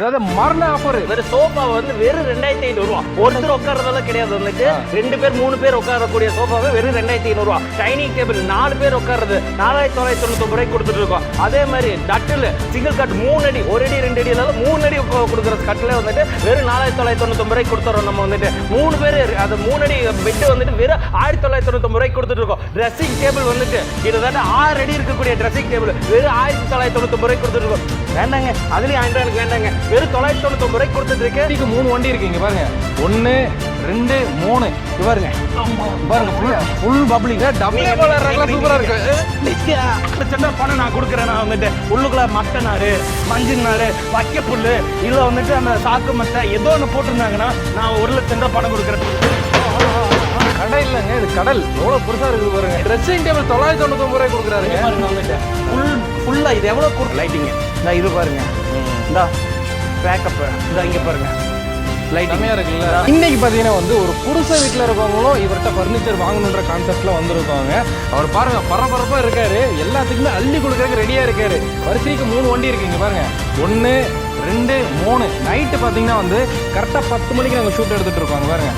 அதாவது மரண ஆஃபர் வெறும் சோஃபா வந்து வெறும் ரெண்டாயிரத்தி ஐநூறு ரூபா. ஒருத்தர் உட்காரதெல்லாம் கிடையாது வந்துட்டு ரெண்டு பேர் மூணு பேர் உட்காரக்கூடிய சோஃபாவே வெறும் ரெண்டாயிரத்தி ஐநூறு ரூபா. டைனிங் டேபிள் நாலு பேர் உட்காரது நாலாயிரத்தி தொள்ளாயிரத்தி தொண்ணூத்தி ரூபாய்க்கு கொடுத்துட்டு இருக்கோம். அதே மாதிரி கட்டில் சிங்கிள் கட் மூணு அடி ஒரு அடி ரெண்டு அடி இல்லாத மூணு அடி கொடுக்குற கட்டில் வந்துட்டு வெறும் நாலாயிரத்தி தொள்ளாயிரத்தி தொண்ணூத்தி ரூபாய்க்கு கொடுத்துறோம் நம்ம வந்துட்டு. மூணு பேர் அது மூணு அடி பெட்டு வந்துட்டு வெறும் ஆயிரத்தி தொள்ளாயிரத்தி தொண்ணூத்தி ரூபாய்க்கு கொடுத்துட்டு இருக்கோம். ட்ரெஸ்ஸிங் டேபிள் வந்துட்டு கிட்டத்தட்ட ஆறு அடி இருக்கக்கூடிய ட்ரெஸ்ஸிங் டேபிள் வெறும் ஆயிரத்தி தொள்ளாயிரத்தி தொண்ணூத்தி ரூபாய்க்கு கொடுத்துட்டு இருக்கோம். வேண்டாங்க. அதுலேயும் ஆயிரம் ரூபாய்க்கு வேண்டாங்க. வெறும் தொள்ளாயிரத்தி தொண்ணூத்தி ரூபாய்க்கு கொடுத்துட்டு இருக்கு மூணு வண்டி இருக்கு இங்க பாருங்க. ஒன்னு ரெண்டு மூணு. பாருங்க. பாருங்க ஃபுல் பப்ளிக் டபுள் சூப்பரா இருக்கு. சின்ன பணம் நான் கொடுக்குறேன் நான் வந்துட்டு. உள்ளுக்குள்ள மட்டை நாறு மஞ்சள் நாறு வைக்க புல்லு இதில் வந்துட்டு அந்த சாக்கு மட்டை ஏதோ ஒன்று போட்டிருந்தாங்கன்னா நான் ஒரு லட்சம் ரூபாய் பணம் கொடுக்குறேன். கடை இல்லைங்க இது கடல். எவ்வளவு பெருசா இருக்குது பாருங்க. ட்ரெஸ்ஸிங் டேபிள் தொள்ளாயிரத்தி தொண்ணூத்தி ரூபாய் வந்துட்டு ஃபுல் ஃபுல்லாக இது எவ்வளோ கொடுக்கு லைட்டிங்க இந்த இது பாருங்க. இந்தா. பேக்கப் இந்த இங்கே பாருங்க. லைட்டிங் செமையா இருக்குல்ல? இன்னைக்கு பாத்தீங்கன்னா வந்து ஒரு புருஷ வீட்டுல இருக்கவங்களும் இவர்கிட்ட ஃபர்னிச்சர் வாங்கணுன்ற கான்செப்ட்ல வந்திருக்காங்க. அவர் பாருங்க பரபரப்பா இருக்காரு. எல்லாத்துக்குமே அள்ளி கொடுக்கறதுக்கு ரெடியா இருக்காரு. வரிசைக்கு மூணு வண்டி இருக்கு இங்க பாருங்க. ஒன்னு ரெண்டு மூணு. நைட்டு பாத்தீங்கன்னா வந்து கரெக்டா பத்து மணிக்கு நாங்க ஷூட் எடுத்துட்டு இருக்கோங்க பாருங்க.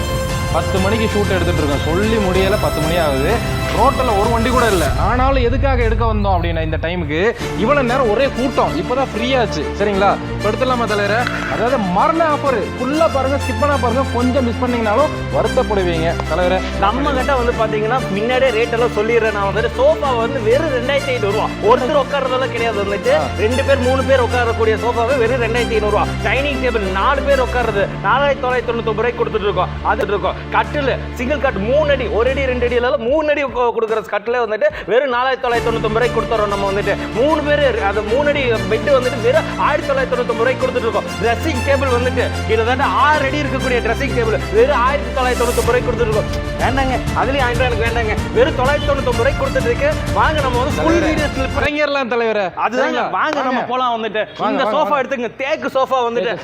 பத்து மணிக்கு ஷூட் எடுத்துட்டு இருக்கோம். சொல்லி முடியல பத்து மணி ஆகுது. ரோட்டில் ஒரு வண்டி கூட இல்லை. ஆனாலும் எதுக்காக எடுக்க வந்தோம் அப்படின்னா இந்த டைமுக்கு இவ்வளவு நேரம் ஒரே கூட்டம். இப்போதான் ஃப்ரீயாச்சு சரிங்களா? இப்போ எடுத்துடலாமா தலைவர? அதாவது மரண ஆஃபர் ஃபுல்லாக பாருங்க ஸ்கிப் பாருங்க. கொஞ்சம் மிஸ் பண்ணீங்கனாலும் வருத்தப்படுவீங்க. தலைவர நம்ம கிட்ட வந்து பாத்தீங்கன்னா முன்னாடியே ரேட் எல்லாம் சொல்லிடுறேன் நான் வந்துட்டு. சோஃபா வந்து வெறும் ரெண்டாயிரத்தி ஐநூறு ரூபா. ஒருத்தர் உட்கார்றதெல்லாம் கிடையாது வந்துட்டு. ரெண்டு பேர் மூணு பேர் உட்காரக்கூடிய சோஃபாவே வெறும் ரெண்டாயிரத்தி ஐநூறு ரூபா. டைனிங் டேபிள் நாலு பேர் உட்காருது நாலாயிரத்தி தொள்ளாயிரத்தி தொண்ணூத்தி ரூபாய்க்கு கொடுத்துட்டு இருக்கோம். அது இருக்கோம். கட்டில் சிங்கிள் கட் மூணு அடி ஒரு அடி ரெண்டு அடி இல்லாத மூணு அடி கொடுக்குற கட்டில் வந்துட்டு வெறும் நாலாயிரத்தி தொள்ளாயிரத்தி தொண்ணூத்தி ரூபாய்க்கு கொடுத்துறோம் நம்ம வந்துட்டு. மூணு பேர் அது மூணு அடி பெட் வந்துட்டு வெறும் ஆயிரத்தி தொள்ளாயிரத்தி தொண்ணூத்தி ரூபாய்க்கு கொடுத்துட்டு இருக்கோம். ட்ரெஸ்ஸிங் டேபிள் வந்துட்டு கிட்டத்தட்ட ஆறு அடி இருக்கக்கூடிய ட்ரெஸ்ஸிங் டேபிள் வெறும் ஆயிரத்தி தொள்ளாயிரத்தி தொண்ணூத்தி ரூபாய்க்கு கொடுத்துட்டு இருக்கோம். வேண்டாங்க அதுலயும் ஆயிரம் எனக்கு வேண்டாங்க. வெறும் தொள்ளாயிரத்தி தொண்ணூத்தி ரூபாய்க்கு கொடுத்துட்டு இருக்கு. வாங்க நம்ம வந்து ஃபுல் வீடியோ ஸ்லிப் இறங்கிடலாம் தலைவர. அதுதாங்க வாங்க நம்ம போலாம் வந்துட்டு. இந்த சோஃபா. எடுத்துங்க. தேக்கு சோஃபா வந்துட்டு.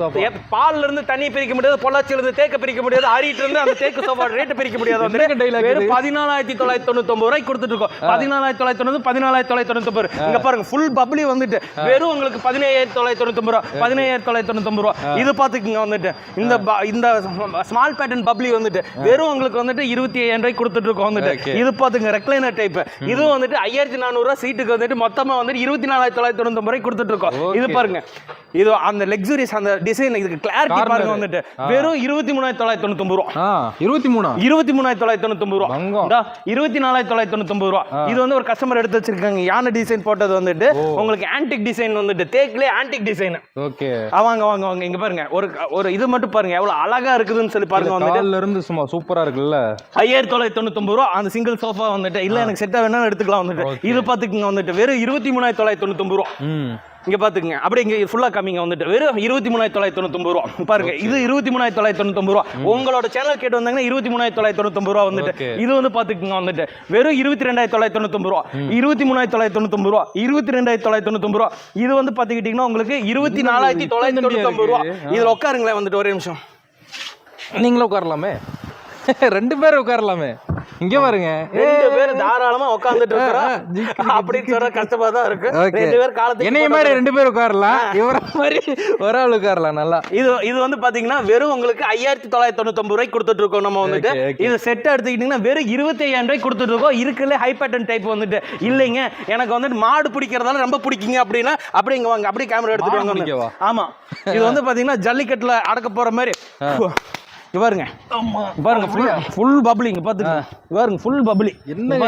பால்ல இருந்து தண்ணி பிரிக்க முடியாது பொள்ளாச்சியில இருந்து தேக்க பிரிக்க முடியாது அரிட்டு இருந்து அந்த தேக்கு சோஃபா ரேட் பிரிக்க முடியாது இது? பதினாலாயிரத்தி தொள்ளாயிரத்தி தொண்ணூத்தி ஒன்பது ரூபாய்க்கு கொடுத்துட்டு இருக்கோம் பதினாலாயிரத்தி தொள்ளாயிரத்தி தொண்ணூத்தி பதினாலாயிரத்தி தொள்ளாயிரத்தி தொண்ணூத்தி ஒன்பது இங்க பாருங்க ஃபுல் பப்ளி வந்துட்டு. வெறும் உங்களுக்கு பதினேழாயிரத்தி தொள்ளாயிரத்தி தொண்ணூத்தி ஒன்பது ரூபா பதினேழாயிரத்தி தொள்ளாயிரத்தி தொண்ணூத்தி ஒன்பது ரூபா. இது பாத்துக்கங்க வந்துட்டு. இந்த இந்த ஸ்மால் பேட்டர்ன் பப்ளி வந்துட்டு. வெறும் உங்களுக்கு வந்துட்டு இருபத்தி ஐயாயிரம் ரூபாய்க்கு கொடுத்துட்டு இருக்கோம் வந்துட்டு. இது பாத்துங்க ரெக்லைனர் டைப் இதுவும் வந்துட்டு ஐயாயிரத்தி நானூறு ரூபா சீட்டுக்கு வந்துட்டு மொத்தமா வந்துட்டு இருபத்தி நாலாயிரத்தி தொள்ளாயிரத்தி தொண்ணூத்தி ஒன்பது ரூபாய்க்கு கொடுத்துட்டு இருக்கோம் இது. பாருங்க. இது அந்த லக்ஸுரியஸ் அந்த டிசைன் இதுக்கு கிளாரிட்டி. பாருங்க வந்துட்டு. வெறும் இருபத்தி மூணாயிரத்தி தொள்ளாயிரத்தி தொண்ணூத்தி ரூபா. இருபத்தி மூணா? இருபத்தி மூணாயிரத்தி தொள்ளாயிரத்தி தொண்ணூத்தி ரூபா. இருபத்தி நாலாயிரத்தி தொள்ளாயிரத்தி தொண்ணூத்தி ரூபா. இது வந்து ஒரு கஸ்டமர் எடுத்து வச்சிருக்காங்க யானை டிசைன் போட்டது வந்துட்டு உங்களுக்கு ஆன்டிக் டிசைன் வந்துட்டு. தேக்லே ஆன்டிக் டிசைன் ஓகே. வாங்க வாங்க வாங்க. இங்க பாருங்க. ஒரு ஒரு இது மட்டும் பாருங்க. எவ்வளவு அழகா இருக்குதுன்னு சொல்லி பாருங்க வந்துட்டு. இருந்து சும்மா சூப்பரா இருக்குல்ல? ஐயாயிரத்தி தொள்ளாயிரத்தி தொண்ணூத்தொம்பது ரூபா. அந்த சிங்கிள் சோஃபா வந்துட்டு. இல்ல எனக்கு செட்டா வேணாலும் எடுத்துக்கலாம் வந்துட்டு. இது பாத்துக்குங்க வந்துட்டு. வெறும் இருபத்தி மூணாயிரத்தி தொள்ளாயிரத்தி தொண்ணூத்தொம்பது ரூபா. இங்க பாத்துக்கங்க. அப்படியே இங்க ஃபுல்லா காமிங்க வந்துட்டு. வெறும் இருபத்தி மூணாயிரத்தி தொள்ளாயிரத்தி தொண்ணூத்தொம்பது ரூபா. பாருங்க இது இருபத்தி மூணாயிரத்தி தொள்ளாயிரத்தி தொண்ணூத்தொம்பது ரூபா. உங்களோட சேனல் கேட்டு வந்தாங்கன்னா இருபத்தி மூணாயிரத்தி தொள்ளாயிரத்தி தொண்ணூத்தொம்பது ரூபா வந்துட்டு. இது வந்து பாத்துக்குங்க வந்துட்டு. வெறும் இருபத்தி ரெண்டாயிரத்தி தொள்ளாயிரத்தி தொண்ணூத்தொம்பது ரூபா. இருபத்தி மூணாயிரத்தி தொள்ளாயிரத்தி தொண்ணூத்தொம்பது ரூபா. இருபத்தி ரெண்டாயிரத்தி தொள்ளாயிரத்தி தொண்ணூத்தொம்பது ரூபா. இது வந்து பாத்துக்கிட்டீங்கன்னா உங்களுக்கு இருபத்தி நாலாயிரத்தி தொள்ளாயிரத்தி தொண்ணூத்தொம்பது ரூபா. இதுல உட்காருங்களேன் வந்துட்டு ஒரே நிமிஷம். நீங்களும் உட்காரலாமே. ரெண்டு பேரும் உட்காரலாமே. இங்க பாருங்க. ரெண்டு பேரும் தாராளமா உட்கார்ந்துட்டு இருக்கிறோம். அப்படின்னு சொல்ற கஷ்டமா தான் இருக்கு. ரெண்டு பேர் காலத்துக்கு என்னைய மாதிரி ரெண்டு பேர் உட்காரலாம். இவர மாதிரி ஒரு ஆள் உட்காரலாம் நல்லா. இது இது வந்து பாத்தீங்கன்னா வெறும் உங்களுக்கு ஐயாயிரத்தி தொள்ளாயிரத்தி தொண்ணூத்தொம்பது ரூபாய்க்கு கொடுத்துட்டு இருக்கோம் நம்ம வந்துட்டு. இது செட் எடுத்துக்கிட்டீங்கன்னா வெறும் இருபத்தி ஐயாயிரம் ரூபாய்க்கு கொடுத்துட்டு இருக்கோம். இருக்குல்ல ஹை பேட்டர்ன் டைப் வந்துட்டு. இல்லைங்க எனக்கு வந்துட்டு மாடு பிடிக்கிறதால ரொம்ப பிடிக்குங்க அப்படின்னா அப்படியே இங்க வாங்க. அப்படியே கேமரா எடுத்துட்டு வாங்க. ஆமா. இது வந்து பாத்தீங்கன்னா ஜல்லிக்கட்டுல அடக்க போற மாதிரி. பாருங்க. பாருங்க ஃபுல் ஃபுல் பப்ளி இங்க பாத்துங்க பாருங்க ஃபுல் பப்ளி என்ன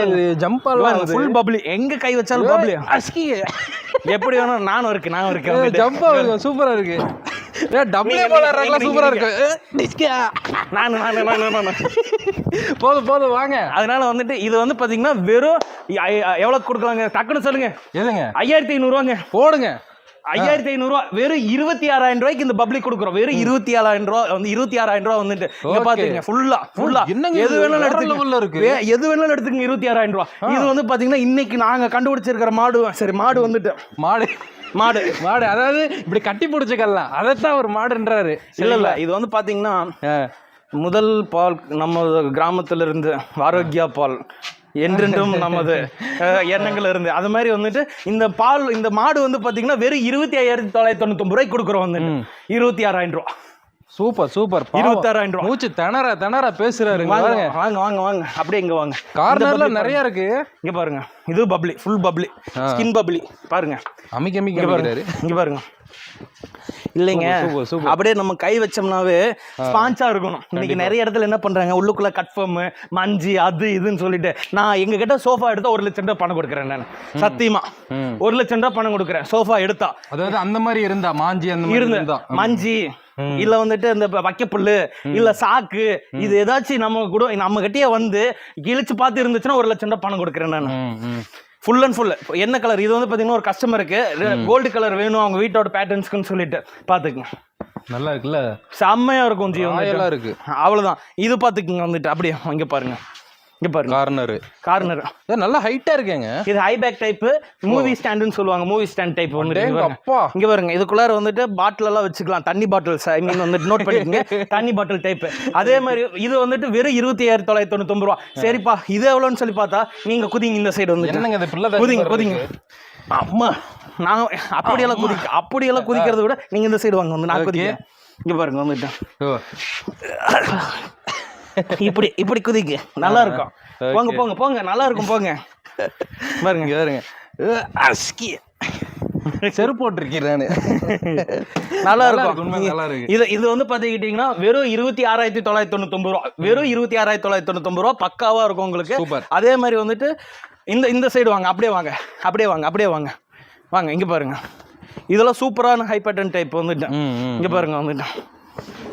ஜம்ப் ஆகலாம் ஃபுல் பப்ளி எங்க கை வச்சாலும் பப்ளி எப்படி வேணும் நானும் இருக்கு நானும் இருக்கேன். ஜம்ப் ஆகுது சூப்பரா இருக்கு. சூப்பரா நீங்க- இருக்கு. நானு நானு நானு நானு போதும் போதும் வாங்க. அதனால வந்துட்டு இது வந்து பாத்தீங்கன்னா வெறும் எவ்வளவு கொடுக்கலாங்க? டக்குன்னு சொல்லுங்க. எதுங்க ஐயாயிரத்தி ஐநூறுவாங்க. போடுங்க. ஐயாயிரத்தி ஐநூறுவா வெறும் இருபத்தி ஆறாயிரம் ரூபாய்க்கு இந்த பப்ளிக் கொடுக்குறோம். வெறும் இருபத்தி ஏழாயிரம் ரூபா வந்து இருபத்தி ஆறாயிரம் ரூபா வந்துட்டு இங்க. பாத்துங்க ஃபுல்லா ஃபுல்லா என்னங்க எது? வேணாலும் வேற எடுத்துக்கங்க. level ல இருக்கு. எது வேணாலும் எடுத்துக்கங்க இருபத்தி ஆறாயிரம் ரூபா. இது வந்து பாத்தீங்கன்னா இன்னைக்கு நாங்க கண்டுபிடிச்சிருக்கிற மாடு சரி மாடு வந்துட்டு. மாடு. மாடு. மாடு அதாவது இப்படி கட்டி பிடிச்சிக்கலாம். அதைத்தான் ஒரு மாடுன்றாரு. இல்ல இல்ல இது வந்து பாத்தீங்கன்னா முதல் பால் நம்ம கிராமத்துல இருந்து ஆரோக்கியா பால். என்றென்றும் நமது எண்ணங்கள் இருந்து அது மாதிரி வந்துட்டு இந்த பால் இந்த மாடு வந்து பாத்தீங்கன்னா வெறும் இருபத்தி ஐயாயிரத்தி தொள்ளாயிரத்தி தொண்ணூத்தி ரூபாய்க்கு கொடுக்குறோம் வந்துட்டு. இருபத்தி ஆறாயிரம் ரூபா. Super super. இருபத்தாறாயிரம் ரூபா. மூச்சு திணற திணற பேசுறாரு வாங்க வாங்க வாங்க வாங்க. அப்படியே இங்க வாங்க. கார்னர்ல நிறைய இருக்கு. இங்க பாருங்க. இது bubbly full bubbly skin bubbly பாருங்க. அமிக்க அமிக்க பாருங்க. இங்க பாருங்க. இல்லைங்க. அப்படியே நம்ம கை வச்சோம்னாவே ஸ்பான்ச்சா இருக்கணும். இன்னைக்கு நிறைய இடத்துல என்ன பண்றாங்க? உள்ளுக்குள்ள கட்ஃபர்ம் மஞ்சி அது இதுன்னு சொல்லிட்டு. நான் எங்க கிட்ட சோஃபா எடுத்தா ஒரு லட்சம் ரூபாய் பணம் கொடுக்குறேன் நான். சத்தியமா. ஒரு லட்சம் ரூபாய் பணம் கொடுக்குறேன். சோஃபா எடுத்தா. அதாவது அந்த மாதிரி இருந்தா மாஞ்சி அந்த மாதிரி இருந்தா. மஞ்சி இல்ல வந்துட்டு இந்த வைக்கப்புல்லு இல்ல சாக்கு இது ஏதாச்சும் நம்ம கூட நம்ம கிட்டயே வந்து இழிச்சு பார்த்து இருந்துச்சுன்னா ஒரு லட்சம் ரூபாய் பணம் கொடுக்குறேன் நான். ஃபுல் அண்ட் ஃபுல் என்ன கலர் இது வந்து பாத்தீங்கன்னா ஒரு கஸ்டமருக்கு கோல்டு கலர் வேணும் அவங்க வீட்டோட பேட்டர்ன்ஸ்க்குன்னு சொல்லிட்டு. பாத்துக்கங்க. நல்லா இருக்குல்ல? செம்மையா இருக்கும் ஜி இருக்கு. அவ்வளவுதான். இது பாத்துக்கங்க வந்துட்டு அப்படியே இங்க பாருங்க. இங்க பாருங்க. கார்னர் கார்னர் நல்லா ஹைட்டா இருக்கேங்க. இது ஹை பேக் டைப் மூவி ஸ்டாண்டுன்னு சொல்லுவாங்க மூவி ஸ்டாண்ட் டைப் பாருங்க. அப்பா இங்க பாருங்க. இதுக்குள்ளார வந்துட்டு பாட்டில் எல்லாம் வச்சுக்கலாம். தண்ணி பாட்டில்ஸ் ஐ மீன் வந்துட்டு நோட் பண்ணிக்கங்க. தண்ணி பாட்டில் டைப் அதே மாதிரி இது வந்துட்டு வெறும் இருபத்தி ஆயிரத்தி தொள்ளாயிரத்தி தொண்ணூத்தொம்பது ரூபா. சரிப்பா இது எவ்வளோன்னு சொல்லி பார்த்தா நீங்க குதிங்க இந்த சைடு வந்துட்டு. என்னங்க இந்த பிள்ளை குதிங்க குதிங்க. அம்மா நான் அப்படியெல்லாம் குதிக்க அப்படியெல்லாம் குதிக்கிறத விட நீங்க இந்த சைடு வாங்க வந்து நான் குதிக்கிறேன். இங்க பாருங்க வந்துட்டேன் இப்படி இப்படி குதிக்கு நல்லா இருக்கும். போங்க போங்க போங்க. நல்லா இருக்கும் போங்க. பாருங்க. பாருங்க. அஸ்கி. செருப்பு போட்டிருக்கீரானு நல்லா இருக்கு, இருக்கும். இது இது வந்து பாத்துக்கிட்டீங்கன்னா வெறும் இருபத்தி ஆறாயிரத்தி தொள்ளாயிரத்தி தொண்ணூத்தொம்பது ரூபா வெறும் இருபத்தி ஆறாயிரத்தி தொள்ளாயிரத்தி தொண்ணூத்தொம்பது ரூபா பக்காவா இருக்கும் உங்களுக்கு. Super. அதே மாதிரி வந்துட்டு இந்த இந்த சைடு வாங்க. அப்படியே வாங்க. அப்படியே வாங்க. அப்படியே வாங்க. வாங்க இங்க பாருங்க. இதெல்லாம் சூப்பரான ஹை பேட்டர்ன் டைப் வந்துட்டு ம், ம். இங்க பாருங்க வந்துட்டு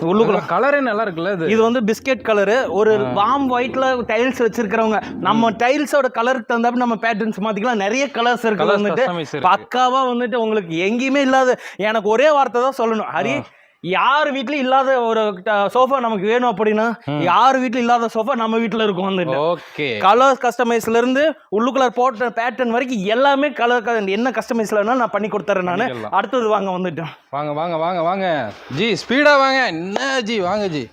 உள்ளுக்குள்ள கலரே நல்லா இருக்குல்ல இது? இது வந்து பிஸ்கெட் கலரு ஒரு வார்ம் ஒயிட்ல டைல்ஸ் வச்சிருக்கிறவங்க நம்ம டைல்ஸோட கலருக்கு தகுந்தாப்ப நம்ம பேட்டர்ன்ஸ் மாத்திக்கலாம். நிறைய கலர்ஸ் இருக்கு வந்துட்டு. பக்காவா வந்துட்டு உங்களுக்கு எங்கேயுமே இல்லாத எனக்கு ஒரே வார்த்தை தான் சொல்லணும். ஹரி யார் வீட்லயும் இல்லாத ஒரு சோஃபா நமக்கு வேணும் அப்படின்னா யார் வீட்லயும் இல்லாத சோஃபா நம்ம வீட்ல இருக்கும் வந்துட்டு ஓகே. கலர் கஸ்டமைஸ்ல இருந்து உள்ளுக்குள்ள போட்ட பேட்டர்ன் வரைக்கும் எல்லாமே கலர் என்ன கஸ்டமைஸ்ல வேணாலும் நான் பண்ணி கொடுத்துறேன் நான். அடுத்தது வாங்க வந்துட்டேன். வாங்க வாங்க வாங்க வாங்க. ஜி ஸ்பீடா வாங்க. என்ன ஜி வாங்க ஜி.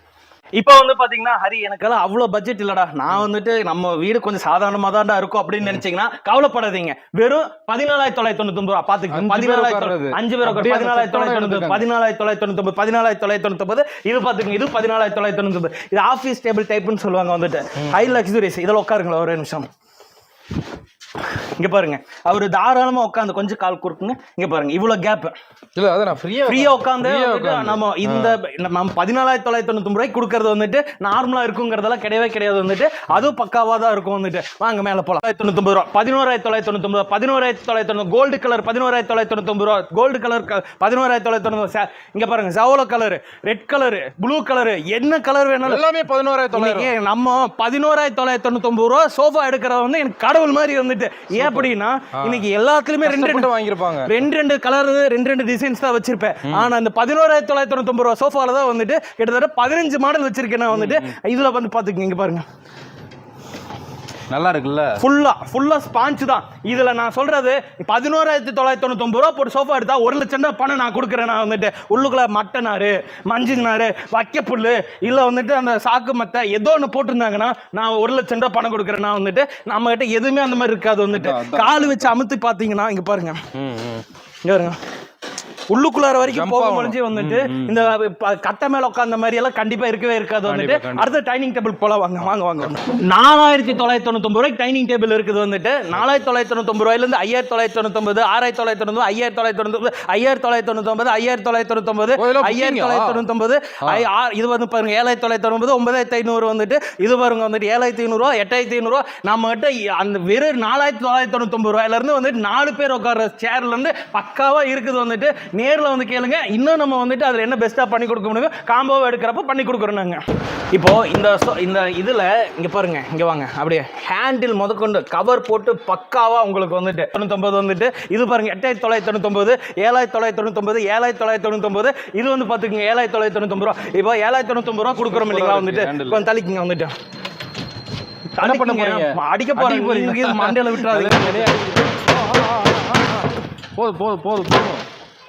இப்போ வந்து பாத்தீங்கன்னா ஹரி எனக்கெல்லாம் அவ்வளோ பட்ஜெட் இல்லடா. நான் வந்துட்டு நம்ம வீடு கொஞ்சம் சாதாரணமாக தான்டா இருக்கும் அப்படின்னு நினைச்சீங்கன்னா கவலைப்படாதீங்க. வெறும் பதினாலாயிரத்தி தொள்ளாயிரத்தி தொண்ணூத்தி ரூபா பேர் பதினாலாயிரத்தி. அஞ்சு பேர் பதினாலாயிரத்தி தொள்ளாயிரத்தி தொண்ணூத்தி. பதினாலாயிரத்தி தொள்ளாயிரத்தி தொண்ணூத்தி பதினாலாயிரத்தி தொள்ளாயிரத்தி தொண்ணூத்தி இது பாத்துக்கோங்க. இது பதினாலாயிரத்தி தொள்ளாயிரத்தி தொண்ணூத்தி இது ஆஃபீஸ் டேபிள் டைப்னு சொல்லுவாங்க வந்துட்டு. ஹை லக்ஸுரிஸ் இதில் உட்காருங்களா ஒரே நிமிஷம். இங்க பாருங்க. அவர் தாராளமா உட்காந்து கொஞ்சம் கால் குறுக்குங்க. இங்க பாருங்க இவ்வளவு கேப் இல்ல அதான் நான் ஃப்ரீயா ஃப்ரீயா உட்காந்து. நம்ம இந்த நம்ம பதினாலாயிரத்தி தொள்ளாயிரத்தி தொண்ணூத்தி ரூபாய்க்கு கொடுக்கறது வந்துட்டு நார்மலா இருக்குங்கிறதெல்லாம் கிடையவே கிடையாது வந்துட்டு. அதுவும் பக்காவா தான் இருக்கும் வந்துட்டு. வாங்க மேல போலாம். தொண்ணூத்தி ரூபா. பதினோராயிரத்தி தொள்ளாயிரத்தி தொண்ணூத்தி பதினோராயிரத்தி தொள்ளாயிரத்தி தொண்ணூறு கோல்டு கலர் பதினோராயிரத்தி தொள்ளாயிரத்தி தொண்ணூத்தி ரூபா. கோல்டு கலர் பதினோராயிரத்தி தொள்ளாயிரத்தி தொண்ணூறு இங்க பாருங்க சவல colour red colour blue colour என்ன கலர் வேணாலும் எல்லாமே பதினோராயிரத்தி இன்னைக்கு நம்ம பதினோராயிரத்தி தொள்ளாயிரத்தி தொண்ணூத்தி ரூபா சோஃபா எடுக்கிறது வந்து எனக்கு கடவுள் மாதிரி வந்துட்டு ஏன் அப்படின்னா இன்னைக்கு எல்லாத்துலயுமே ரெண்டு ரெண்டு கஷ்டப்பட்டு வாங்கியிருப்பாங்க. ரெண்டு ரெண்டு கலர் ரெண்டு ரெண்டு டிசைன்ஸ் தான் வச்சிருப்பேன். ஆனா இந்த பதினோராயிரத்தி தொள்ளாயிரத்தி தொண்ணூத்தி ரூபா சோஃபால தான் வந்துட்டு கிட்டத்தட்ட பதினஞ்சு மாடல் வச்சிருக்கேன் நான் வந்துட்டு. இதுல வந்து பாத்துக்கங்க இங்க பாருங்க. நல்லா இருக்குல்ல ஃபுல்லா ஃபுல்லா ஸ்பாஞ்ச் தான். இதுல நான் சொல்றது பதினோராயிரத்தி தொள்ளாயிரத்தி தொண்ணூத்தி ரூபா போட்டு சோஃபா எடுத்தா ஒரு லட்சம் தான் பணம் நான் கொடுக்குறேன். நான் வந்துட்டு உள்ளுக்குள்ள மட்டை நாரு மஞ்சள் நாரு வைக்கப்புல்லு இல்ல வந்துட்டு அந்த சாக்கு மத்தை ஏதோ ஒன்று போட்டிருந்தாங்கன்னா நான் ஒரு லட்சம் ரூபாய் பணம் கொடுக்குறேன். நான் வந்துட்டு நம்ம கிட்ட எதுவுமே அந்த மாதிரி இருக்காது வந்துட்டு. கால் வச்சு அமுத்தி பாத்தீங்கன்னா இங்க பாருங்க. இங்க பாருங்க. உள்ளுக்குள்ளார வரைக்கும் போக. முடிஞ்சு வந்துட்டு இந்த கட்டை மேல உட்கார்ந்த மாதிரி எல்லாம் கண்டிப்பா இருக்கவே இருக்காது வந்துட்டு. அடுத்த டைனிங் டேபிள் போல வாங்க வாங்க வாங்க. நாலாயிரத்தி தொள்ளாயிரத்தி தொண்ணூத்தி ரூபாய்க்கு டைனிங் டேபிள் இருக்குது வந்துட்டு. நாலாயிரத்தி தொள்ளாயிரத்தி தொண்ணூத்தி ரூபாயில இருந்து ஐயாயிரத்தி தொள்ளாயிரத்தி தொண்ணூத்தி ஆயிரத்தி தொள்ளாயிரத்தி தொண்ணூத்தி ஐயாயிரத்தி தொள்ளாயிரத்தி தொண்ணூத்தி ஐயாயிரத்தி தொள்ளாயிரத்தி தொண்ணூத்தி ஐயாயிரத்தி தொள்ளாயிரத்தி தொண்ணூத்தி ஓ, இதெல்லாம் ஐயாயிரத்தி? தொள்ளாயிரத்தி தொண்ணூத்தி இது வந்து பாருங்க ஏழாயிரத்தி தொள்ளாயிரத்தி தொண்ணூறு ஒன்பதாயிரத்தி ஐநூறு வந்துட்டு. இது பாருங்க வந்துட்டு ஏழாயிரத்தி ஐநூறுரூவா எட்டாயிரத்தி ஐநூறுரூவா நம்ம கிட்ட அந்த வெறும் நாலாயிரத்தி தொள்ளாயிரத்தி தொண்ணூத்தி ரூபாயில இருந்து வந்துட்டு நாலு பேர் உட்கார சேர்ல இருந்து பக்காவா இருக்குது வந்துட்டு. நேர்ல வந்து கேளுங்க. இன்னும் நம்ம வந்துட்டு அதுல என்ன பெஸ்ட்டா பண்ணி கொடுக்க முடியும் காம்போவை எடுக்கிறப்ப பண்ணி கொடுக்குறோம் நாங்க இப்போ இந்த இந்த இதுல இங்க பாருங்க இங்க வாங்க. அப்படியே ஹேண்டில் முதற்கொண்டு கவர் போட்டு பக்காவா உங்களுக்கு வந்துட்டு தொண்ணூத்தொம்பது வந்துட்டு இது பாருங்க எட்டாயிரத்தி தொள்ளாயிரத்தி தொண்ணூத்தொம்பது ஏழாயிரத்தி தொள்ளாயிரத்தி தொண்ணூத்தொம்பது ஏழாயிரத்தி தொள்ளாயிரத்தி தொண்ணூத்தொம்பது இது வந்து பாத்துக்கங்க ஏழாயிரத்தி தொள்ளாயிரத்தி தொண்ணூத்தொம்பது ரூபா. இப்போ ஏழாயிரத்தி தொண்ணூத்தொம்பது ரூபா கொடுக்குறோம் இல்லைங்களா வந்துட்டு. கொஞ்சம் தள்ளிக்குங்க வந்துட்டு. என்ன பண்ண. போறீங்க? அடிக்க போறீங்க. மண்டையில விட்டுறாதீங்க. போதும் போதும் போதும் போதும்.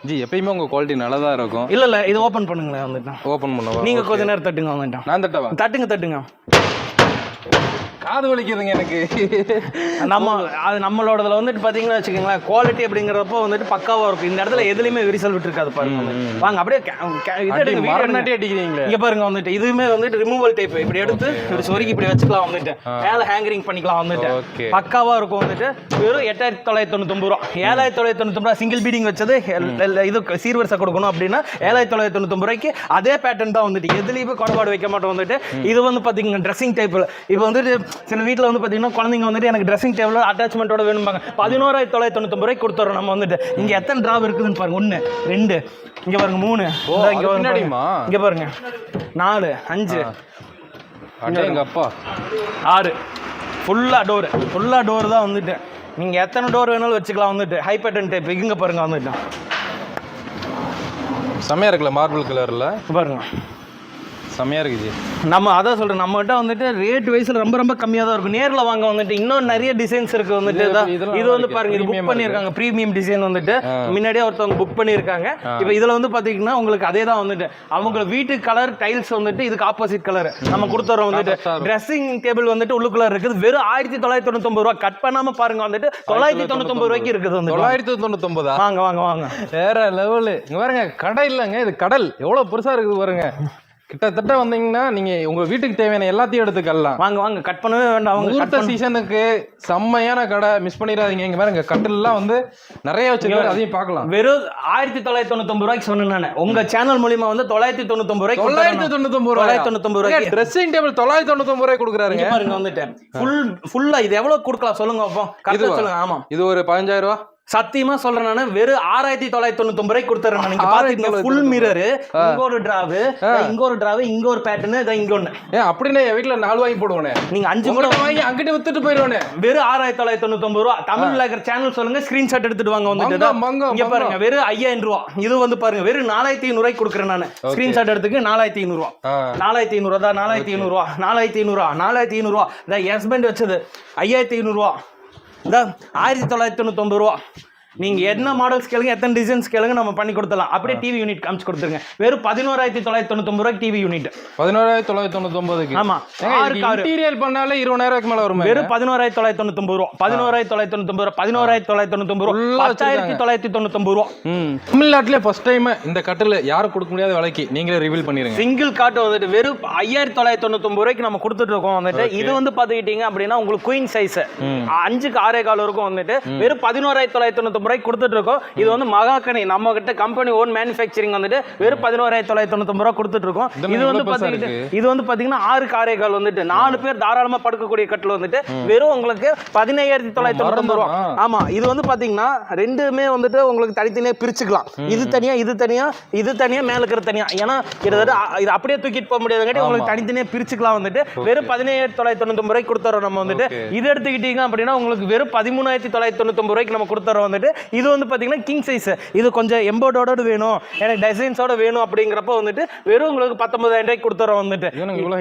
ஜி எப்பயுமே உங்க குவாலிட்டி நல்லா தான் இருக்கும். இல்ல இல்ல இது ஓபன் பண்ணுங்களேன் வந்துட்டு ஓபன் பண்ணவா? நீங்க Okay. கொஞ்ச நேரம் தட்டுங்க வந்துட்டேன். நான் தட்டவா? தட்டுங்க தட்டுங்க. காது வலிக்குதுங்க எனக்கு. நம்ம அது நம்மளோடதுல வந்துட்டு பாத்தீங்கன்னா வச்சுக்கோங்களேன் குவாலிட்டி அப்படிங்கிறப்போ வந்துட்டு பக்காவா இருக்கும். இந்த இடத்துல எதுலயுமே விரிசல் விட்டுருக்காது பாருங்க. வாங்க அப்படியே இது அடிக்கிறீங்களே. இங்க பாருங்க வந்துட்டு இதுவுமே வந்துட்டு ரிமூவல் டைப் இப்படி எடுத்து இப்படி சொருகி இப்படி வச்சுக்கலாம் வந்துட்டு. மேல ஹேங்கரிங் பண்ணிக்கலாம் வந்துட்டு. Okay. பக்காவா இருக்கும் வந்துட்டு. வெறும் எட்டாயிரத்தி தொள்ளாயிரத்தி தொண்ணூத்தொம்பது ரூபா. ஏழாயிரத்தி தொள்ளாயிரத்தி தொண்ணூத்தொம்பது ரூபா சிங்கிள் பீடிங் வச்சது. இது சீர்வரிசை கொடுக்கணும் அப்படின்னா ஏழாயிரத்தி தொள்ளாயிரத்தி தொண்ணூத்தொம்பது ரூபாய்க்கு அதே பேட்டர்ன் தான் வந்துட்டு. எதுலையுமே குறைபாடு வைக்க மாட்டோம் வந்துட்டு. இது வந்து பாத்தீங்கன்னா ட்ரெஸ்ஸிங் டைப்ல இப்போ வந்துட்டு சில வீட்டில் வந்து பாத்தீங்கன்னா குழந்தைங்க வந்துட்டு எனக்கு ட்ரெஸ்ஸிங் டேபிள் அட்டாச்மெண்ட்டோட வேணும்பாங்க. பதினோராயிரத்தி தொள்ளாயிரத்தி தொண்ணூத்தொம்பது ரூபாய்க்கு கொடுத்துறோம் நம்ம வந்துட்டு. இங்க எத்தனை டிராப் இருக்குதுன்னு பாருங்க. ஒன்று ரெண்டு இங்க பாருங்க மூணு. இங்க பாருங்க. இங்க பாருங்க. நாலு அஞ்சு. அப்பா ஆறு. ஃபுல்லாக டோர் ஃபுல்லாக டோர் தான் வந்துட்டு. நீங்கள் எத்தனை டோர் வேணாலும் வச்சுக்கலாம் வந்துட்டு. ஹை பேட்டன் டைப் இங்கே பாருங்க வந்துட்டு. செம்மையா இருக்குல்ல மார்பிள் கலர்ல பாருங்க. செம்மையா இருக்குது நம்ம அதான் சொல்கிறேன் நம்மகிட்ட வந்துட்டு ரேட் வைஸில் ரொம்ப ரொம்ப கம்மியாக தான் இருக்கும். நேரில் வாங்க வந்துட்டு இன்னும் நிறைய டிசைன்ஸ் இருக்குது வந்துட்டு. இது- வந்து. பாருங்க இது புக் பண்ணியிருக்காங்க. ப்ரீமியம் டிசைன் வந்துட்டு. முன்னாடியே ஒருத்தவங்க புக் பண்ணியிருக்காங்க. இப்போ இதில் வந்து பார்த்தீங்கன்னா உங்களுக்கு அதே தான் வந்துட்டு. அவங்க வீட்டு கலர் டைல்ஸ் வந்துட்டு இதுக்கு ஆப்போசிட் கலர் நம்ம கொடுத்துறோம் வந்துட்டு. ட்ரெஸ்ஸிங் டேபிள் வந்துட்டு உள்ளுக்குள்ள இருக்குது. வெறும் ஆயிரத்தி தொள்ளாயிரத்தி தொண்ணூத்தொம்பது ரூபா. கட் பண்ணாம பாருங்க வந்துட்டு. தொள்ளாயிரத்தி தொண்ணூத்தொம்பது ரூபாய்க்கு இருக்குது வந்து தொள்ளாயிரத்தி தொண்ணூத்தொன்பதா வாங்க வாங்க வாங்க. வேற லெவலு இங்க பாருங்க கடை இல்லைங்க. இது கடல். எவ்வளவு பெருசா இருக்குது பாருங்க. கிட்டத்தட்ட வந்தீங்கன்னா நீங்க உங்க வீட்டுக்கு தேவையான எல்லாத்தையும் எடுத்துக்கலாம். வாங்க வாங்க கட் பண்ணவே வேண்டாம். அவங்க முகூர்த்த சீசனுக்கு செம்மையான கடை மிஸ் பண்ணிடாதீங்க. இங்க பாருங்க கட்டில்லாம் வந்து நிறைய வச்சிருக்காரு. அதையும் பார்க்கலாம். வெறும் ஆயிரத்தி தொள்ளாயிரத்தி தொண்ணூத்தொம்பது ரூபாய்க்கு சொன்னேன் நான். உங்க சேனல் மூலியமா வந்து தொள்ளாயிரத்தி தொண்ணூத்தொம்பது ரூபாய்க்கு தொள்ளாயிரத்தி தொண்ணூத்தொன்பது ரூபாய்? தொள்ளாயிரத்தி தொண்ணூத்தொம்பது ரூபாய்க்கு. ட்ரெஸ்ஸிங் டேபிள் தொள்ளாயிரத்தி தொண்ணூத்தொன்பது ரூபாய் கொடுக்குறாருங்க. இங்க பாருங்க வந்துட்டு ஃபுல் ஃபுல்லா இது எவ்வளவு கொடுக்கலாம் சொல்லுங்க அப்போ? சொல்லுங்க ஆமா. இது ஒரு பதினஞ்சாயிரம் ரூபா? சத்தியமா சொல்றேன் நானு வெறும் ஆறாயிரத்தி தொள்ளாயிரத்தி தொண்ணூத்தொம்பது ரூபாய்க்கு கொடுத்துறேன் நான். இங்க பாத்துக்கங்க ஃபுல் மிரர் இங்க ஒரு டிராவு இங்க ஒரு டிராவு இங்க ஒரு பேட்டர்ன் இதான் இங்க ஒண்ணு. ஏன் அப்படின்னா என் வீட்டுல நாலு வாங்கி போடுவேனே. நீங்க அஞ்சு கூட உங்கள்ட்ட வாங்கி அங்கிட்டு வித்துட்டு போயிடுவேனே. வெறும் ஆறாயிரத்தி தொள்ளாயிரத்தி தொண்ணூத்தொம்பது ரூபா. தமிழ்ல இருக்கிற சேனல் சொல்லுங்க ஸ்கிரீன்ஷாட் எடுத்துட்டு வாங்க வந்துட்டு. இங்க. பாருங்க வெறும் ஐயாயிரம் ரூபா. இது வந்து பாருங்க வெறும் நாலாயிரத்தி ஐநூறு கொடுக்குறேன் நான். ஸ்கிரீன்ஷாட் எடுத்துக்கு நாலாயிரத்தி ஐநூறு ரூபா. நாலாயிரத்தி ஐநூறு தான் நாலாயிரத்தி ஐநூறு ரூபா நாலாயிரத்தி ஐநூறு ரூபா நாலாயிரத்தி ஐநூறு ரூபா. இந்த ஹஸ்பண்ட் வச்சது. ஐயாயிரத்தி ஐநூறு ரூபா. இந்த ஆயிரத்தி தொள்ளாயிரத்தி தொண்ணூத்தொம்பது ரூபா. நீங்க என்ன மாடல்ஸ் கேளுங்க எத்தனை டிசைன்ஸ் கேளுங்க நம்ம பண்ணி கொடுத்துடலாம். அப்படியே டிவி யூனிட் காமிச்சு கொடுத்துருங்க. வெறும் பதினோராயிரத்தி தொள்ளாயிரத்தி தொண்ணூத்தொம்பது ரூபாய்க்கு டிவி யூனிட் பதினோராயிரத்தி தொள்ளாயிரத்தி தொண்ணூத்தொன்பதுக்கு ஆமா. ஆறு காரு. இன்டீரியல் பண்ணாலே இருபதாயிரம் மேல வருமே? வெறும் பதினோராயிரத்தி தொள்ளாயிரத்தி தொண்ணூத்தொம்பது ரூபா. பதினோராயிரத்தி தொள்ளாயிரத்தி தொண்ணூத்தொம்பது ரூபா. பதினோராயிரத்தி தொள்ளாயிரத்தி தொண்ணூத்தொம்பது ரூபா. பத்தாயிரத்தி தொள்ளாயிரத்தி தொண்ணூத்தொம்பது ரூபா. தமிழ்நாட்டிலே ஃபர்ஸ்ட் டைம் இந்த கட்டில் யாரும் கொடுக்க முடியாத விலைக்கு நீங்களே ரிவீல் பண்ணிருங்க. சிங்கிள் காட்டு வந்துட்டு வெறும் ஐயாயிரத்தி தொள்ளாயிரத்தி தொண்ணூத்தொம்பது ரூபாய்க்கு நம்ம கொடுத்துட்டு இருக்கோம் வந்துட்டு. இது வந்து பாத்துக்கிட்டீங்க அப்படின்னா உங்களுக்கு குயின் சைஸ் அஞ்சுக்கு ஆறே கால் இருக்கும் வந்துட்டு. வெறும் பதினோராயிரத்தி தொள்ளாயிரத்தி தொண்ணூத்தொம்பது ரூபாய்க்கு இருக்கோம் இது வந்து மகாக்கணி நம்ம கிட்ட கம்பெனி ஓன் மேனுஃபேக்சரிங் வந்துட்டு வெறும் பதினோராயிரத்தி தொள்ளாயிரத்தி தொண்ணூத்தொம்பது ரூபா இதெல்லாம் இது வந்து பாத்தீங்கன்னா இது வந்து பாத்தீங்கன்னா ஆறு காரே கால் வந்துட்டு நாலு பேர் தாராளமா படுக்கக்கூடிய கட்டில் வந்துட்டு வெறும் உங்களுக்கு பதினையாயிரத்தி தொள்ளாயிரத்தி தொண்ணூத்தொம்பது ரூபா. மறந்துட்டோமா? ஆமா இது வந்து பாத்தீங்கன்னா ரெண்டுமே வந்துட்டு உங்களுக்கு தனித்தனியா பிரிச்சுக்கலாம். இது தனியா இது தனியா இது தனியா மேல இருக்கிற தனியா. ஏன்னா கிட்டத்தட்ட இது அப்படியே தூக்கிட்டு போக முடியாதுங்காட்டி உங்களுக்கு தனித்தனியா பிரிச்சுக்கலாம் வந்துட்டு. வெறும் பதினேழாயிரத்தி தொள்ளாயிரத்தி தொண்ணூத்தொம்பது ரூபாய்க்கு கொடுத்துறோம் நம்ம வந்துட்டு. இது எடுத்துக்கிட்டீங்க அப்படின்னா உங்களுக்கு வெறும் பதிமூணாயிரத்தி தொள்ளாயிரத்தி தொண்ணூத்தொம்பது ரூபாய்க்கு நம்ம கொடுத்துறோம் வந்துட்டு. இது வந்து பாத்தீங்கன்னா கிங் சைஸ் இது கொஞ்சம் எம்போர்டோட வேணும். எனக்கு டிசைன்ஸோட வேணும் அப்படிங்கிறப்ப வந்துட்டு வெறும் உங்களுக்கு பத்தொன்பதாயிரம் ரூபாய்க்கு கொடுத்துறோம் வந்துட்டு. இவ்வளோ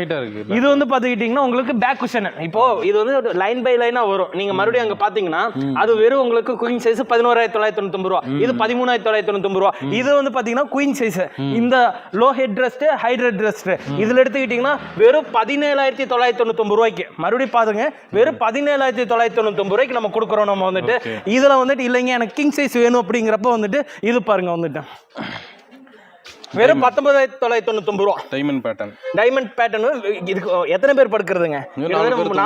இது வந்து பாத்துக்கிட்டீங்கன்னா உங்களுக்கு பேக் குஷன் இப்போ இது வந்து லைன் பை லைனா வரும். நீங்க மறுபடியும் அங்க பாத்தீங்கன்னா அது வெறும் உங்களுக்கு குயின் சைஸ் பதினோராயிரத்தி தொள்ளாயிரத்தி தொண்ணூத்தி ரூபா. இது பதிமூணாயிரத்தி தொள்ளாயிரத்தி தொண்ணூத்தி ரூபா. இது வந்து பாத்தீங்கன்னா குயின் சைஸ் இந்த low head rest height red rest இதுல எடுத்துக்கிட்டீங்கன்னா வெறும் பதினேழாயிரத்தி தொள்ளாயிரத்தி தொண்ணூத்தி ரூபாய்க்கு. மறுபடியும் பாருங்க வெறும் பதினேழாயிரத்தி தொள்ளாயிரத்தி தொண்ணூத்தி ரூபாய்க்கு நம்ம கொடுக்குறோம் நம்ம வந்துட்டு. இதுல வந்துட்டு இல்லைங்க எனக்கு கிங் சைஸ் வேணும் அப்படிங்கிறப்ப வந்துட்டு இது பாருங்க வந்துட்டு வெறும் பத்தொன்பதாயிரத்தி தொள்ளாயிரத்தி தொண்ணூத்தி ரூபா. டைமண்ட் பேட்டர்ன் டைமண்ட் பேட்டர்ன் இதுக்கு எத்தனை பேர் படுக்கிறதுங்க?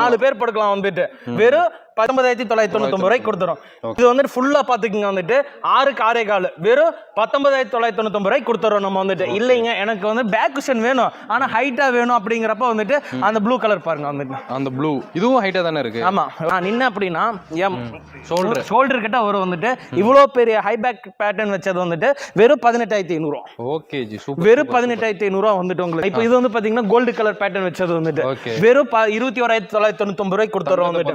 நாலு பேர் படுக்கலாம். வந்துட்டு. வெறும் பத்தொன்பதாயிரத்தி தொள்ளாயிரத்தி தொண்ணூத்தொம்பது ரூபாய்க்கு கொடுத்துரும் இது வந்துட்டு ஃபுல்லா பாத்துக்கங்க வந்துட்டு. ஆறுக்கு ஆறே கால். வெறும் பத்தொன்பதாயிரத்தி தொள்ளாயிரத்தி தொண்ணூத்தொம்பது ரூபாய்க்கு கொடுத்துறோம் நம்ம வந்துட்டு. இல்லைங்க எனக்கு வந்து பேக் குஷன் வேணும். ஆனா ஹைட்டா வேணும் அப்படிங்கிறப்ப வந்துட்டு அந்த ப்ளூ கலர் பாருங்க வந்துட்டு. அந்த ப்ளூ இதுவும் ஹைட்டா தானே இருக்கு? ஆமா. நான் நின்ன அப்படின்னா என் Shoulder. ஷோல்டர் கிட்ட வரும் வந்துட்டு. இவ்வளோ பெரிய ஹை பேக் பேட்டர்ன் வச்சது வந்துட்டு வெறும் பதினெட்டாயிரத்தி ஐநூறுவா ஓகே. ஜி சூப்பர் வெறும் பதினெட்டாயிரத்தி ஐநூறுவா வந்துட்டு உங்களுக்கு. இப்போ இது வந்து பாத்தீங்கன்னா கோல்டு கலர் பேட்டர்ன் வச்சது வந்துட்டு. வெறும் இருபத்தி ஓராயிரத்தி தொள்ளாயிரத்தி தொண்ணூத்தொம்பது ரூபாய்க்கு கொடுத்துறோம் வந்துட்டு.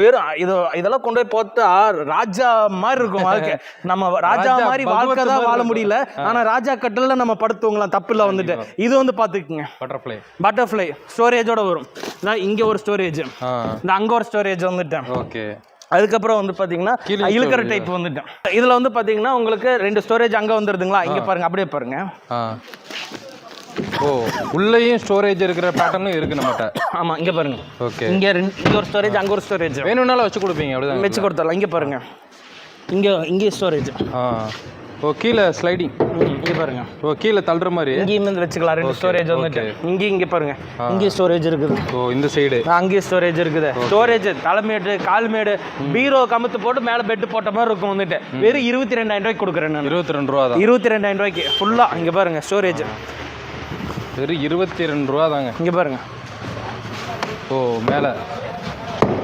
வெறும் இது இதெல்லாம் கொண்டு போய் போட்டா ராஜா மாதிரி இருக்கும் வாழ்க்கை. நம்ம ராஜா மாதிரி வாழ்க்கை தான் வாழ. முடியல. ஆனா ராஜா கட்டல்ல நம்ம படுத்துவங்களாம் தப்பு இல்ல வந்துட்டு. இது வந்து பாத்துக்குங்க. பட்டர்ஃப்ளை பட்டர்ஃப்ளை ஸ்டோரேஜோட வரும். இங்க ஒரு ஸ்டோரேஜ் அங்க ஒரு ஸ்டோரேஜ் வந்துட்டேன். ஓகே. அதுக்கப்புறம் வந்து பாத்தீங்கன்னா கீழே இழுக்கிற. டைப் வந்துட்டேன். இதுல வந்து பாத்தீங்கன்னா உங்களுக்கு ரெண்டு ஸ்டோரேஜ் அங்க வந்துருதுங்களா? இங்க பாருங்க அப்படியே பாருங்க. ஆ. ஓ உள்ளேயும் ஸ்டோரேஜ் இருக்கிற பேட்டர்னும் இருக்கு நம்மகிட்ட. ஆமாம் இங்கே பாருங்க. ஓகே இங்கே ரெண்டு இங்கே ஒரு ஸ்டோரேஜ் அங்கே ஒரு ஸ்டோரேஜ் வேணும்னாலும் வச்சு கொடுப்பீங்க அப்படிதான் வச்சு கொடுத்துடலாம். இங்கே பாருங்க. இங்கே இங்கே ஸ்டோரேஜ் ஆ. ஓ கீழே ஸ்லைடிங் இங்கே பாருங்க. ஓ கீழே தள்ளுற மாதிரி? இங்கேயும் வந்து வச்சுக்கலாம் ரெண்டு ஸ்டோரேஜ் வந்துட்டு இங்கே இங்கே பாருங்க. இங்கே ஸ்டோரேஜ் இருக்குது. ஓ இந்த சைடு அங்கேயும் ஸ்டோரேஜ் இருக்குது. ஸ்டோரேஜ் தலைமேடு கால்மேடு பீரோ கமுத்து போட்டு மேலே பெட்டு போட்ட மாதிரி இருக்கும் வந்துட்டு. வெறும் இருபத்தி ரெண்டாயிரம் ரூபாய்க்கு கொடுக்குறேன் நான். இருபத்தி ரெண்டு ரூபா தான். இருபத்தி ரெண்டாயிரம் ரூபாய்க்கு ஃபுல்லாக இங்கே பாருங்க ஸ்டோரேஜ் வெறும் இருபத்தி ரெண்டு ரூபா தாங்க. இங்கே பாருங்க. ஓ மேலே.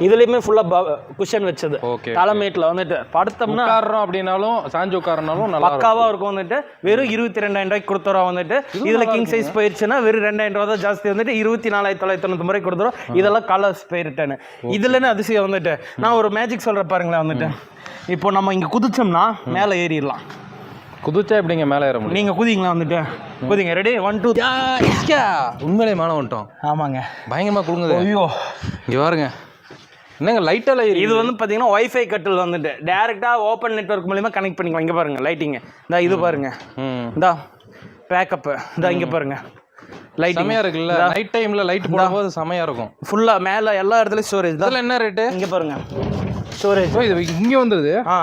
இதுலேயுமே ஃபுல்லாக குஷன் வச்சது. ஓகே தலைமேட்டில் வந்துட்டு படுத்தோம்னா உட்காடுறோம் அப்படின்னாலும் சாஞ்சு உட்காரனாலும் நல்லா இருக்கும். வந்துட்டு. வெறும் இருபத்தி ரெண்டாயிரம் ரூபாய்க்கு கொடுத்துறோம் வந்துட்டு. இதில் கிங் சைஸ் போயிருச்சுன்னா வெறும் ரெண்டாயிரம் ரூபா தான் ஜாஸ்தி வந்துட்டு. இருபத்தி நாலாயிரத்தி தொள்ளாயிரத்தி தொண்ணூத்தி ரூபாய்க்கு கொடுத்துரும் இதெல்லாம் கலர்ஸ் போயிருட்டேன்னு. இதுலன்னு அதிசயம் வந்துட்டு. நான் ஒரு மேஜிக் சொல்கிறேன் பாருங்களேன் வந்துட்டு. இப்போ நம்ம இங்கே குதிச்சோம்னா மேலே ஏறிடலாம். குதிச்சா எப்படிங்க மேலே ஏற முடியும்? நீங்கள் குதிங்களா வந்துட்டு? குதிங்க. ரெடி ஒன் டூ உண்மையிலே மேலே வந்துட்டோம். ஆமாங்க. பயங்கரமாக கொடுங்குது ஐயோ. இங்கே பாருங்க. என்னங்க லைட்டாக இது வந்து பார்த்தீங்கன்னா ஒய்ஃபை கட்டில் வந்துட்டு. டேரெக்டாக ஓப்பன் நெட்வொர்க் மூலியமா கனெக்ட் பண்ணிக்கலாம். இங்கே பாருங்க லைட்டிங் இந்த இது பாருங்க. ம். இந்தா பேக்கப்பு இந்த இங்கே பாருங்க. லைட்டிங் செமையா இருக்குல்ல. நைட் டைம்ல லைட் போடும்போது செமையா இருக்கும். ஃபுல்லாக மேலே எல்லா இடத்துலையும் ஸ்டோரேஜ் தான். அதில் என்ன ரேட்டு இங்கே பாருங்க. ஸ்டோரேஜ் ஓ இது இங்கே வந்துடுது ஆ.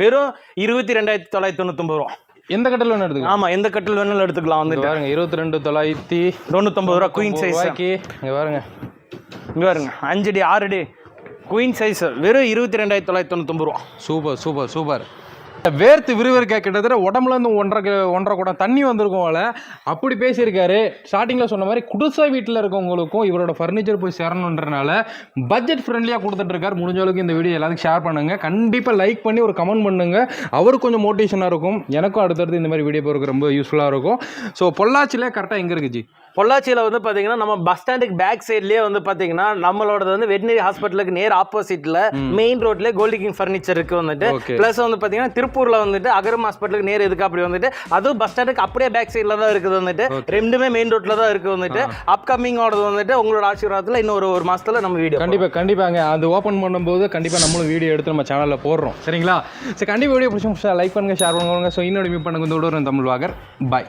வெறும் இருபத்தி ரெண்டாயிரத்தி தொள்ளாயிரத்தி தொண்ணூத்தொம்பது ரூபா. எந்த கட்டில் வேணும் எடுத்துக்கலாம். ஆமாம் எந்த கட்டில் வேணாலும் எடுத்துக்கலாம் வந்துட்டு. பாருங்க இருபத்தி ரெண்டு தொள்ளாயிரத்தி தொண்ணூத்தொம்பது ரூபா குயின் சைஸ் இங்கே பாருங்க. இங்கே பாருங்க அஞ்சு டி ஆறு டி குயின் சைஸ் வெறும் இருபத்தி ரெண்டாயிரத்தி தொள்ளாயிரத்தி தொண்ணூத்தொம்பது ரூபா. சூப்பர் சூப்பர் சூப்பர் வேர்த்து விறுவிறுக்க கிட்டத்தட்ட உடம்புல இருந்து ஒன்றரை ஒன்றரை கூட தண்ணி வந்திருக்கும் போல அப்படி பேசியிருக்காரு. ஸ்டார்டிங்கில் சொன்ன மாதிரி குடிசை வீட்டில் இருக்கவங்களுக்கும் இவரோட ஃபர்னிச்சர் போய் சேரணுன்றனால பட்ஜெட் ஃப்ரெண்ட்லியாக கொடுத்துட்ருக்காரு முடிஞ்ச அளவுக்கு இந்த வீடியோ எல்லாத்துக்கும் ஷேர் பண்ணுங்க. கண்டிப்பாக லைக் பண்ணி ஒரு கமெண்ட் பண்ணுங்க. அவருக்கு கொஞ்சம் மோட்டிவேஷனாக இருக்கும். எனக்கும் அடுத்தடுத்து இந்த மாதிரி வீடியோ போகிறதுக்கு ரொம்ப யூஸ்ஃபுல்லாக இருக்கும். ஸோ பொள்ளாச்சியில் கரெக்டாக எங்கே இருக்குது ஜி? பொள்ளாச்சியில் வந்து பார்த்தீங்கன்னா நம்ம பஸ் ஸ்டாண்டுக்கு பேக் சைட்லேயே வந்து பார்த்தீங்கன்னா நம்மளோடது வந்து வெட்டினரி ஹாஸ்பிட்டலுக்கு நேர் ஆப்போசிட்டில் மெயின் ரோட்லேயே கோல்டி கிங் ஃபர்னிச்சர் இருக்கு வந்துட்டு. ப்ளஸ் வந்து பார்த்தீங்கன்னா திருப்பூரில் வந்துட்டு அகரம் ஹாஸ்பிட்டலுக்கு நேர் எதுக்கு அப்படி வந்துட்டு அதுவும் பஸ் ஸ்டாண்டுக்கு அப்படியே பேக் சைடில் தான் இருக்குது வந்துட்டு. ரெண்டுமே மெயின் ரோட்டில் தான் இருக்குது வந்துட்டு. அப்கமிங்கோடது வந்துட்டு உங்களோட ஆசீர்வாதத்தில் இன்னும் ஒரு ஒரு மாசத்துல நம்ம வீடியோ கண்டிப்பாக கண்டிப்பாங்க. அது ஓப்பன் பண்ணும்போது கண்டிப்பாக நம்மளும் வீடியோ எடுத்து நம்ம சேனலில் போடுறோம். சரிங்களா? சரி கண்டிப்பாக வீடியோ பிடிச்சி லைக் பண்ணுங்க ஷேர் பண்ணுங்க. ஸோ இன்னொரு மீட் பண்ணுங்க இந்த தமிழ் வாகர். பாய்